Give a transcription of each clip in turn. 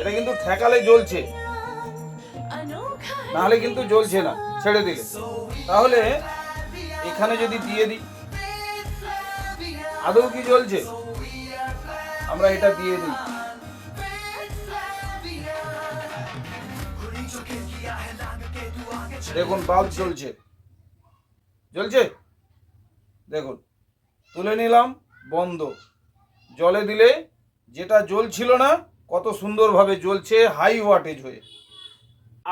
এটা কিন্তু ঠেকালে জ্বলছে। নাহলে কিন্তু জ্বলছে না, ছেড়ে দিলে। তাহলে এখানে যদি দিয়ে দিই, আদৌ কি জ্বলছে? আমরা এটা দিয়ে দিই। দেখুন বাল্ব জ্বলছে। জ্বলছে? দেখুন, তুলে নিলাম, বন্ধ। জলে দিলে যেটা জ্বলছিল না কত সুন্দরভাবে জ্বলছে হাই ওয়াটেজ হয়ে।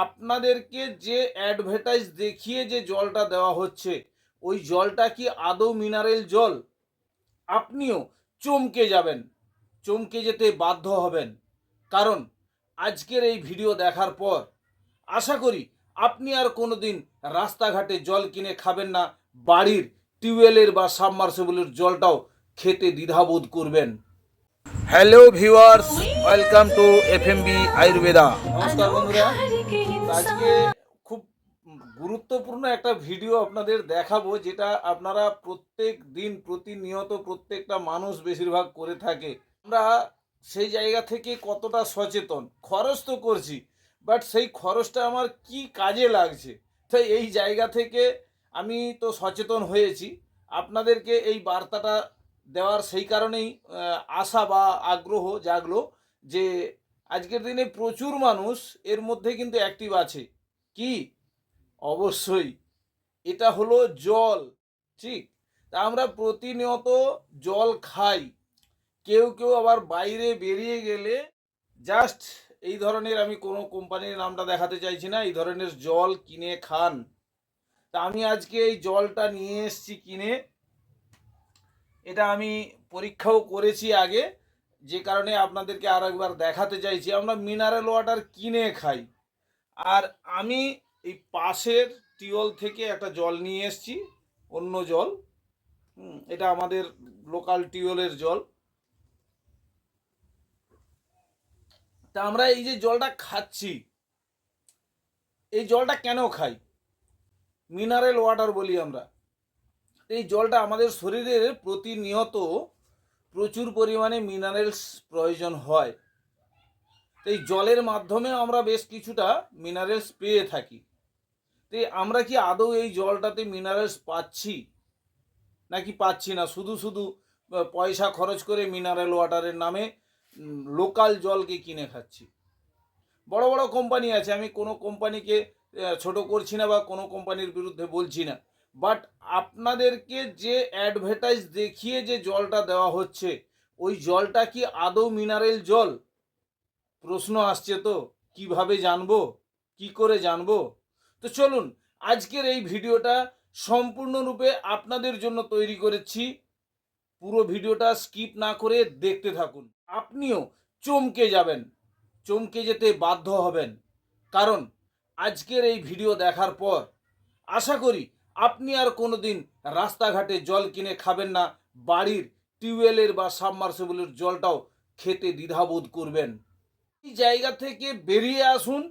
আপনাদেরকে যে অ্যাডভার্টাইজ দেখিয়ে যে জলটা দেওয়া হচ্ছে, ওই জলটা কি আদৌ মিনারেল জল? আপনিও চমকে যাবেন, চমকে যেতে বাধ্য হবেন। কারণ আজকের এই ভিডিও দেখার পর আশা করি আপনি আর কোনোদিন রাস্তাঘাটে জল কিনে খাবেন না, বাড়ির টিউবওয়েলের বা সাবমার্সিবলের জলটাও খেতে দ্বিধাবোধ করবেন। Hello viewers welcome to FMB Ayurveda নমস্কার বন্ধুরা। আজকে খুব গুরুত্বপূর্ণ একটা ভিডিও আপনাদের দেখাবো, যেটা আপনারা প্রত্যেক দিন প্রতিনিয়ত প্রত্যেকটা মানুষ বেশিরভাগ করে থাকে। আমরা সেই জায়গা থেকে কতটা সচেতন? খরচ তো করছি বাট সেই খরচটা আমার কি কাজে লাগছে? তো এই জায়গা থেকে আমি তো সচেতন হয়েছি। আপনাদেরকে এই বার্তাটা দেওয়ার সেই কারণেই আশা বা আগ্রহ জাগলো যে আজকের দিনে প্রচুর মানুষ এর মধ্যে কিন্তু অ্যাক্টিভ আছে। কি? অবশ্যই। এটা হলো জল, ঠিক? তা আমরা প্রতিনিয়ত জল খাই। কেউ কেউ আবার বাইরে বেরিয়ে গেলে জাস্ট এই ধরনের আমি কোনো কোম্পানির নামটা দেখাতে চাইছি না, এই ধরনের জল কিনে খান। তা আমি আজকে এই জলটা নিয়ে এসেছি কিনে এটা আমি পরীক্ষাও করেছি আগে, যে কারণে আপনাদেরকে আর একবার দেখাতে চাইছি। আমরা মিনারেল ওয়াটার কিনে খাই। আর আমি এই পাশের টিউবওয়েল থেকে একটা জল নিয়ে এসেছি, অন্য জল। এটা আমাদের লোকাল টিউবওয়েলের জল। তা আমরা এই যে জলটা খাচ্ছি, এই জলটা কেন খাই? মিনারেল ওয়াটার বলি আমরা। এই জলটা আমাদের শরীরের প্রতিনিয়ত প্রচুর পরিমাণে মিনারেলস প্রয়োজন হয়। তো এই জলের মাধ্যমে আমরা বেশ কিছুটা মিনারেলস পেয়ে থাকি। তো আমরা কি আদৌ এই জলটাতে মিনারেলস পাচ্ছি? নাকি পাচ্ছি না? শুধু শুধু পয়সা খরচ করে মিনারেল ওয়াটারের নামে লোকাল জলকে কিনে খাচ্ছি। বড় বড় কোম্পানি আছে, আমি কোনো কোম্পানিকে ছোট করছি না বা কোনো কোম্পানির বিরুদ্ধে বলছি না। বাট আপনাদেরকে যে অ্যাডভার্টাইজ দেখিয়ে যে জলটা দেওয়া হচ্ছে, ওই জলটা কি আদৌ মিনারেল জল? প্রশ্ন আসছে তো, কীভাবে জানব? কি করে জানব? তো চলুন, আজকের এই ভিডিওটা সম্পূর্ণরূপে আপনাদের জন্য তৈরি করেছি। পুরো ভিডিওটা স্কিপ না করে দেখতে থাকুন। আপনিও চমকে যাবেন, চমকে যেতে বাধ্য হবেন। কারণ, আজকের এই ভিডিও দেখার পর, আশা করি আপনি আর কোনো দিন রাস্তাঘাটে জল কিনে খাবেন না, বাড়ির টিউবওয়েলের বা সাবমার্সিবলের জলটাও খেতে দ্বিধাবোধ করবেন। এই জায়গা থেকে বেরিয়ে আসুন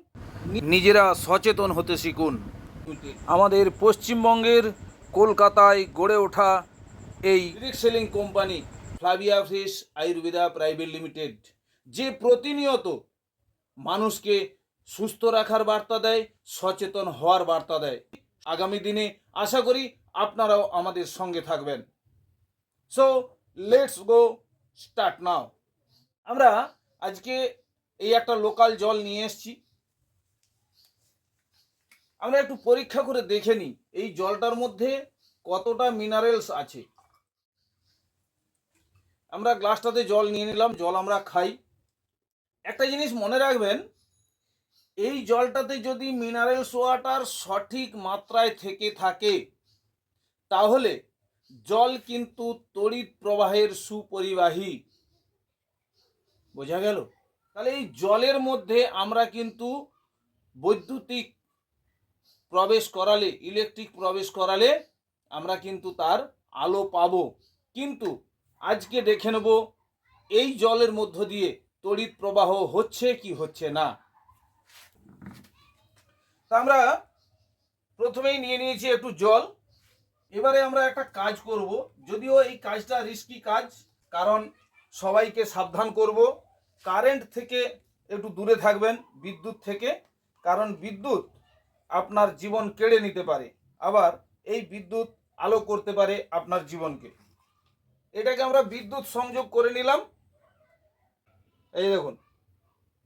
নিজেরা সচেতন হতে শিখুন। আমাদের পশ্চিমবঙ্গের কলকাতায় গড়ে ওঠা এই ডিরেক্ট সেলিং কোম্পানি ফ্লাভিয়া ফিশ আয়ুর্বেদা প্রাইভেট লিমিটেড যে প্রতিনিয়ত মানুষকে সুস্থ রাখার বার্তা দেয়, সচেতন হওয়ার বার্তা দেয়। আগামী দিনে আশা করি আপনারাও আমাদের সঙ্গে থাকবেন। So let's go start now আমরা আজকে এই একটা লোকাল জল নিয়ে এসেছি। আমরা একটু পরীক্ষা করে দেখে নিই, এই জলটার মধ্যে কতটা মিনারেলস আছে। আমরা গ্লাসটাতে জল নিয়ে নিলাম, জল আমরা খাই। একটা জিনিস মনে রাখবেন এই জলটাতে যদি মিনারেলস ওয়াটার সঠিক মাত্রায় থেকে থাকে, তাহলে জল কিন্তু তড়িৎ প্রবাহের সুপরিবাহী। বোঝা গেল? তাহলে এই জলের মধ্যে আমরা কিন্তু বৈদ্যুতিক প্রবেশ করালে ইলেকট্রিক প্রবেশ করালে আমরা কিন্তু তার আলো পাবো। কিন্তু আজকে দেখে নেব, এই জলের মধ্য দিয়ে তড়িৎ প্রবাহ হচ্ছে কি হচ্ছে না। তা আমরা প্রথমেই নিয়ে নিয়েছি একটু জল। এবারে আমরা একটা কাজ করব। যদিও এই কাজটা রিস্কি কাজ, কারণ সবাইকে সাবধান করব। কারেন্ট থেকে একটু দূরে থাকবেন, বিদ্যুৎ থেকে, কারণ বিদ্যুৎ আপনার জীবন কেড়ে নিতে পারে। আবার এই বিদ্যুৎ আলো করতে পারে আপনার জীবনকে। এটাকে আমরা বিদ্যুৎ সংযোগ করে নিলাম। এই দেখুন,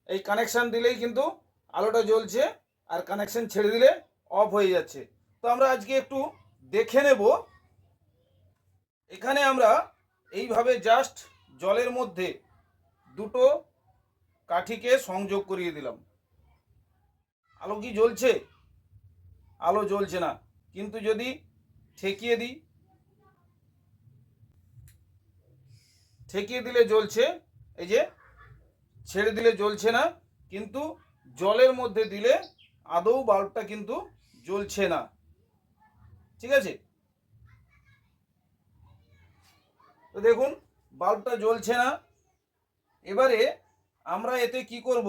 এই কানেকশান দিলেই কিন্তু আলোটা জ্বলছে। আর কানেকশন ছেড়ে দিলে অফ হয়ে যাচ্ছে। তো আমরা আজকে একটু দেখে নেব। এখানে আমরা এইভাবে জাস্ট জলের মধ্যে দুটো কাঠিকে সংযোগ করিয়ে দিলাম। আলো কি জ্বলছে? আলো জ্বলছে না। কিন্তু যদি ঠেকিয়ে দিই, ঠেকিয়ে দিলে জ্বলছে, এই যে, ছেড়ে দিলে জ্বলছে না, কিন্তু জলের মধ্যে দিলে আদৌ বাল্বটা কিন্তু জ্বলছে না। ঠিক আছে? তো দেখুন, বাল্বটা জ্বলছে না। এবারে আমরা এতে কি করব?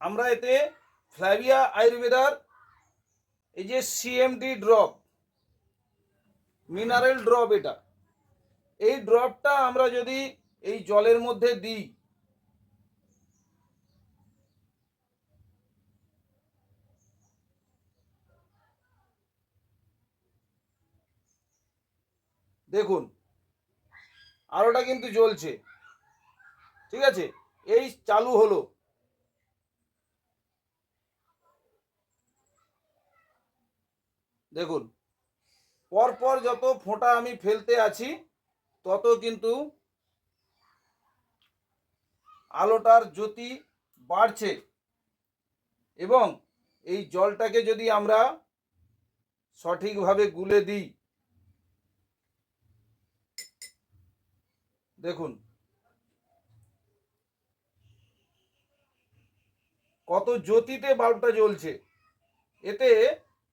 আমরা এতে ফ্ল্যাভিয়া আয়ুর্বেদার, এই যে সিএমডি ড্রপ মিনারেল ড্রপ এটা। এই ড্রপটা আমরা যদি এই জলের মধ্যে দিই দেখুন, আলোটা কিন্তু জ্বলছে। ঠিক আছে? এই চালু হলো। দেখুন, পরপর যত ফোঁটা আমি ফেলতে আছি, তত কিন্তু আলোটার জ্যোতি বাড়ছে। এবং এই জলটাকে যদি আমরা সঠিকভাবে গুলে দিই দেখুন। কত জ্যোতিতে বাল্বটা জ্বলছে। এতে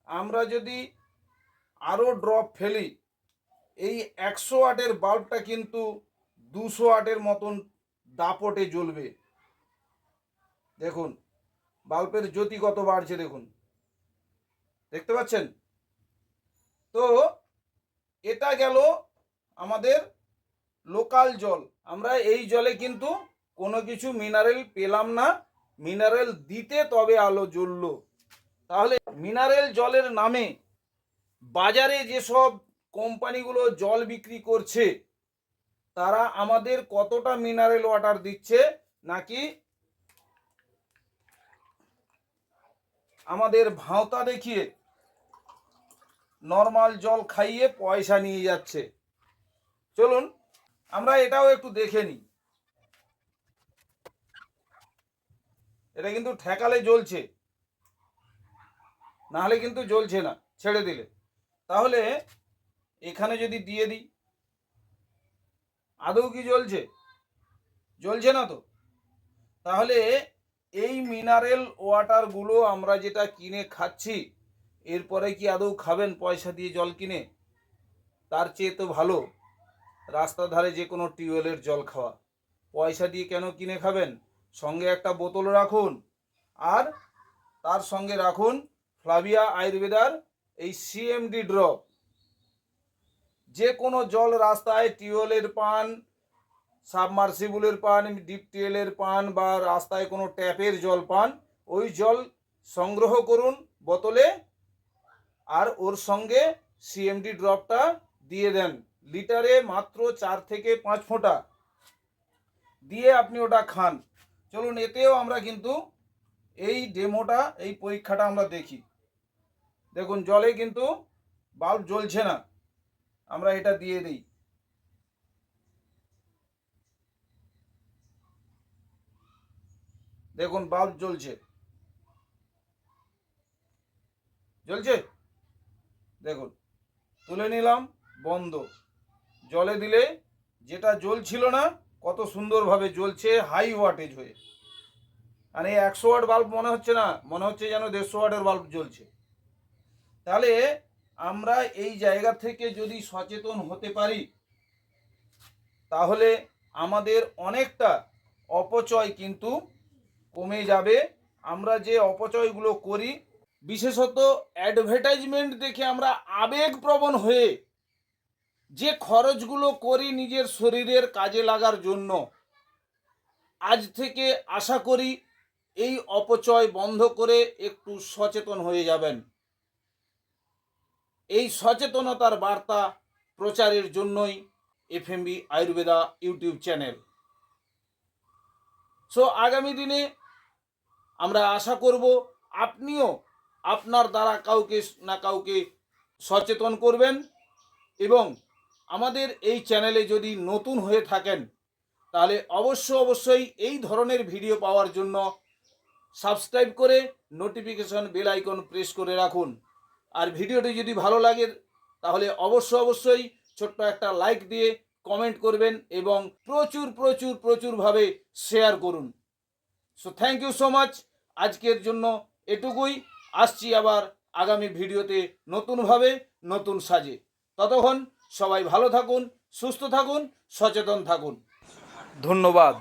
আমরা যদি আরও ড্রপ ফেলি, এই একশো আটের বাল্বটা কিন্তু দুশো আটের মতন দাপটে জ্বলবে। দেখুন, বাল্বের জ্যোতি কত বাড়ছে দেখুন। দেখতে পাচ্ছেন? তো, এটা গেল আমাদের লোকাল জল। আমরা এই জলে কিন্তু কোনো কিছু মিনারেল পেলাম না। মিনারেল দিতে তবে আলো জ্বললো। তাহলে মিনারেল জলের নামে বাজারে যেসব কোম্পানিগুলো জল বিক্রি করছে, তারা আমাদের কতটা মিনারেল ওয়াটার দিচ্ছে নাকি আমাদের ভাঁওতা দেখিয়ে নর্মাল জল খাইয়ে পয়সা নিয়ে যাচ্ছে। চলুন আমরা এটাও একটু দেখে নিই। এটা কিন্তু ঠেকালে জ্বলছে। নাহলে কিন্তু জ্বলছে না, ছেড়ে দিলে। তাহলে এখানে যদি দিয়ে দিই, আদৌ কি জ্বলছে? জ্বলছে না তো। তাহলে এই মিনারেল ওয়াটারগুলো আমরা যেটা কিনে খাচ্ছি, এরপরে কি আদৌ খাবেন পয়সা দিয়ে জল কিনে? তার চেয়ে তো ভালো। রাস্তার ধারে যে কোনো টিউবওয়েলের জল খাওয়া। পয়সা দিয়ে কেন কিনে খাবেন? সঙ্গে একটা বোতল রাখুন। আর তার সঙ্গে রাখুন ফ্লাভিয়া আয়ুর্বেদার এই সিএমডি ড্রপ। যে কোনো জল রাস্তায় টিউবওয়েলের পান, সাবমার্সিবলের পান, ডিপ টিউবওয়েলের পান বা রাস্তায় কোনো ট্যাপের জল পান, ওই জল সংগ্রহ করুন বোতলে আর ওর সঙ্গে সিএমডি ড্রপটা দিয়ে দেন। লিটারে মাত্র চার থেকে পাঁচ ফোঁটা দিয়ে আপনি ওটা খান। চলুন, এতেও আমরা কিন্তু এই ডেমোটা, এই পরীক্ষাটা আমরা দেখি। দেখুন, জলে কিন্তু বাল্ব জ্বলছে না। আমরা এটা দিয়ে দিই। দেখুন, বাল্ব জ্বলছে। জ্বলছে? দেখুন, তুলে নিলাম, বন্ধ। জলে দিলে যেটা জ্বলছিল না, কত সুন্দরভাবে জ্বলছে হাই ওয়াটেজ হয়ে। মানে একশো ওয়াট বাল্ব মনে হচ্ছে না, মনে হচ্ছে যেন দেড়শো ওয়াটের বাল্ব জ্বলছে। তাহলে আমরা এই জায়গা থেকে যদি সচেতন হতে পারি, তাহলে আমাদের অনেকটা অপচয় কিন্তু কমে যাবে। আমরা যে অপচয়গুলো করি, বিশেষত অ্যাডভার্টাইজমেন্ট দেখে আমরা আবেগপ্রবণ হয়ে যে খরচগুলো করি নিজের শরীরের কাজে লাগার জন্য, আজ থেকে আশা করি এই অপচয় বন্ধ করে একটু সচেতন হয়ে যাবেন। এই সচেতনতার বার্তা প্রচারের জন্যই FMB Ayurveda YouTube channel. So আগামী দিনে আমরা আশা করব আপনিও আপনার দ্বারা কাউকে না কাউকে সচেতন করবেন এবং আমাদের এই চ্যানেলে যদি নতুন হয়ে থাকেন, তাহলে অবশ্য অবশ্যই এই ধরনের ভিডিও পাওয়ার জন্য সাবস্ক্রাইব করে নোটিফিকেশন বেল আইকন প্রেস করে রাখুন। আর ভিডিওটি যদি ভালো লাগে, তাহলে অবশ্য অবশ্যই ছোট্ট একটা লাইক দিয়ে কমেন্ট করবেন এবং প্রচুর প্রচুর প্রচুরভাবে শেয়ার করুন। So thank you so much আজকের জন্য এটুকুই। আসছি আবার আগামী ভিডিওতে নতুনভাবে নতুন সাজে। ততক্ষণ সবাই ভালো থাকুন সুস্থ থাকুন সচেতন থাকুন। ধন্যবাদ।